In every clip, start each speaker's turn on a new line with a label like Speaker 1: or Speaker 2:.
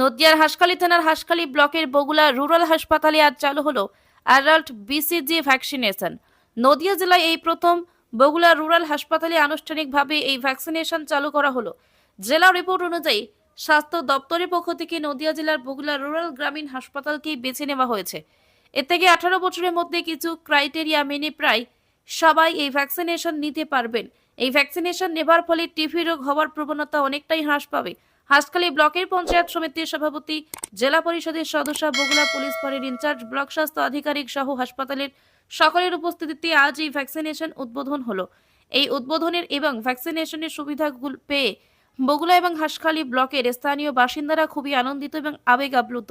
Speaker 1: নদিয়ার হাসখালী থানার হাসখালী ব্লকের বগুলা রুরাল হাসপাতালে আজ চালু হলো অ্যাডাল্ট বিসিজি ভ্যাকসিনেশন। নদিয়া জেলায় এই প্রথম বগুলা রুরাল হাসপাতালে আনুষ্ঠানিকভাবে এই ভ্যাকসিনেশন চালু করা হলো। জেলা রিপোর্ট অনুযায়ী, স্বাস্থ্য দপ্তরের পক্ষ থেকে নদিয়া জেলার বগুলা রুরাল গ্রামীণ হাসপাতালকেই বেছে নেওয়া হয়েছে। এর থেকে আঠারো বছরের মধ্যে কিছু ক্রাইটেরিয়া মেনে প্রায় সবাই এই ভ্যাকসিনেশন নিতে পারবেন। এই ভ্যাকসিনেশন নেবার ফলে টিভি রোগ হওয়ার প্রবণতা অনেকটাই হ্রাস পাবে। হাসখালী ব্লকের পঞ্চায়েত সমিতির সভাপতি, জেলা পরিষদের সদস্য, বগুড়া পুলিশ ফাঁড়ির ইনচার্জ, ব্লক স্বাস্থ্য আধিকারিক সহ হাসপাতালের সকলের উপস্থিতিতে আজ এই ভ্যাকসিনেশন উদ্বোধন হলো। এই উদ্বোধনের এবং ভ্যাকসিনেশনের সুবিধাগুলো পেয়ে বগুলা এবং হাসখালী ব্লকের স্থানীয় বাসিন্দারা খুবই আনন্দিত এবং আবেগ আপ্লুত।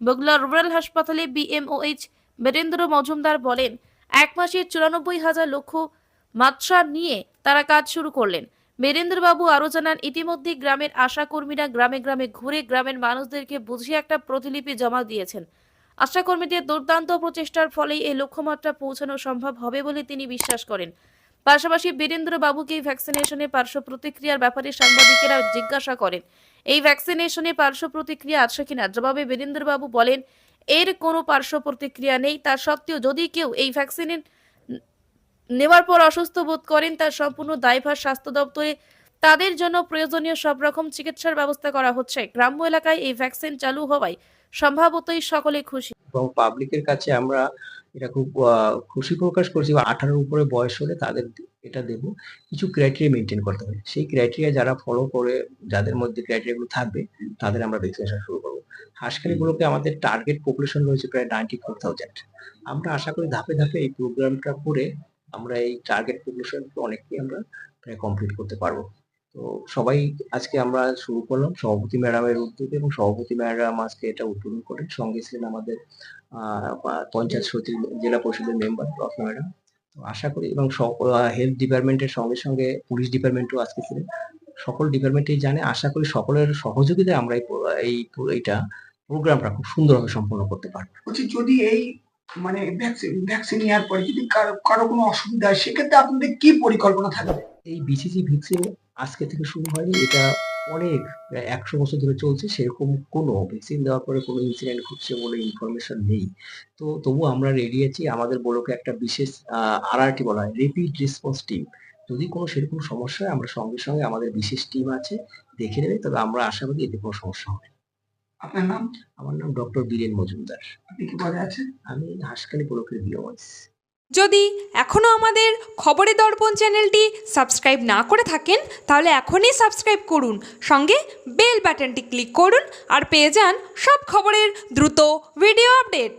Speaker 1: বগুলা রুরাল হাসপাতালে বিএমওএইচ বীরেন্দ্র মজুমদার বলেন, এক মাসে চুরানব্বই হাজার লক্ষ মাত্রা নিয়ে তারা কাজ শুরু করলেন। বীরেন্দ্রবাবু আরও জানান, ইতিমধ্যে গ্রামের আশা কর্মীরা গ্রামে গ্রামে ঘুরে গ্রামের মানুষদেরকে বুঝিয়ে একটা প্রতিলিপি জমা দিয়েছেন। আশা কর্মীদের দুর্দান্ত প্রচেষ্টার ফলেই এই লক্ষ্যমাত্রা পৌঁছানো সম্ভব হবে বলে তিনি বিশ্বাস করেন। পাশাপাশি বীরেন্দ্র বাবুকে এই ভ্যাকসিনেশনের পার্শ্ব প্রতিক্রিয়ার ব্যাপারে সাংবাদিকেরা জিজ্ঞাসা করেন। এই ভ্যাকসিনেশনে পার্শ্ব প্রতিক্রিয়া আছে কিনা? জবাবে বীরেন্দ্র বাবু বলেন, এর কোনো পার্শ্ব প্রতিক্রিয়া নেই। তা সত্ত্বেও যদি কেউ এই ভ্যাকসিনের নেওয়ার পর অসুস্থ বোধ করেন, তার সম্পূর্ণ দায়ভার স্বাস্থ্য দপ্তরে। তাদের জন্য প্রয়োজনীয় সব রকম চিকিৎসার ব্যবস্থা করা হচ্ছে। গ্রাম্য এলাকায় এই ভ্যাকসিন চালু হওয়ায় সম্ভবতই সকলে খুশি।
Speaker 2: এবং পাবলিকের কাছে আমরা এটা খুব খুশি প্রকাশ করছি বা আঠারোর উপরে বয়স হলে তাদের এটা দেব। কিছু ক্রাইটেরিয়া মেনটেন করতে হবে। সেই ক্রাইটেরিয়া যারা ফলো করে, যাদের মধ্যে ক্রাইটেরিয়া গুলো থাকবে, তাদের আমরা ভ্যাকসিনেশন শুরু করব। হাঁসখালিগুলোকে আমাদের টার্গেট পপুলেশন রয়েছে প্রায় নাইনটি ফোর থাউজেন্ড আমরা আশা করি ধাপে ধাপে এই প্রোগ্রামটা করে আমরা এই টার্গেট পপুলেশনকে অনেকটাই আমরা প্রায় কমপ্লিট করতে পারব। তো সবাই আজকে আমরা শুরু করলাম সভাপতি ম্যাডামের উদ্যোগে এবং সভাপতি ম্যাডাম আজকে এটা উদ্বোধন করেন। সঙ্গে ছিলেন আমাদের পঞ্চায়েত সমিতি জেলা পরিষদের মেম্বার রত্না ম্যাডাম। তো আশা করি এবং হেলথ ডিপার্টমেন্টের সঙ্গে সঙ্গে পুলিশ ডিপার্টমেন্টও আজকে ছিলেন। সকল ডিপার্টমেন্টেই জানে। আশা করি সকলের সহযোগিতায় আমরা এই এইটা প্রোগ্রামটা খুব সুন্দরভাবে সম্পন্ন করতে পারব।
Speaker 3: যদি এই মানে ভ্যাকসিন নেওয়ার পরে যদি কারও কারও কোনো অসুবিধা হয়, সেক্ষেত্রে আপনাদের কি পরিকল্পনা থাকবে?
Speaker 2: এই বিসিজি ভ্যাকসিন আজকে থেকে শুরু হয়নি, এটা অনেক একশো বছর ধরে চলছে, সেরকম কোনো ভ্যাকসিন দেওয়ার পরে কোনো ইনসিডেন্ট ঘটছে বলে ইনফরমেশন নেই। তো তবু আমরা রেডি আছি, আমাদের বলোকে একটা বিশেষ আরআরটি বলা হয় রেপিড রেসপন্স টিম যদি কোনো সেরকম সমস্যা হয়, আমরা সঙ্গে সঙ্গে আমাদের বিশেষ টিম আছে, দেখে নেবে, তবে আমরা আশাবাদী এতে কোনো সমস্যা হবে।
Speaker 3: আপনার নাম?
Speaker 2: আমার নাম ডক্টর বীরেন মজুমদার।
Speaker 3: আপনি কি পদে আছেন?
Speaker 2: আমি হাসখালি ব্লকের বিওয়াইস
Speaker 4: যদি এখনও আমাদের খবরে দর্পণ চ্যানেলটি সাবস্ক্রাইব না করে থাকেন তাহলে এখনই সাবস্ক্রাইব করুন। সঙ্গে বেল বাটনটি ক্লিক করুন আর পেয়ে যান সব খবরের দ্রুত ভিডিও আপডেট।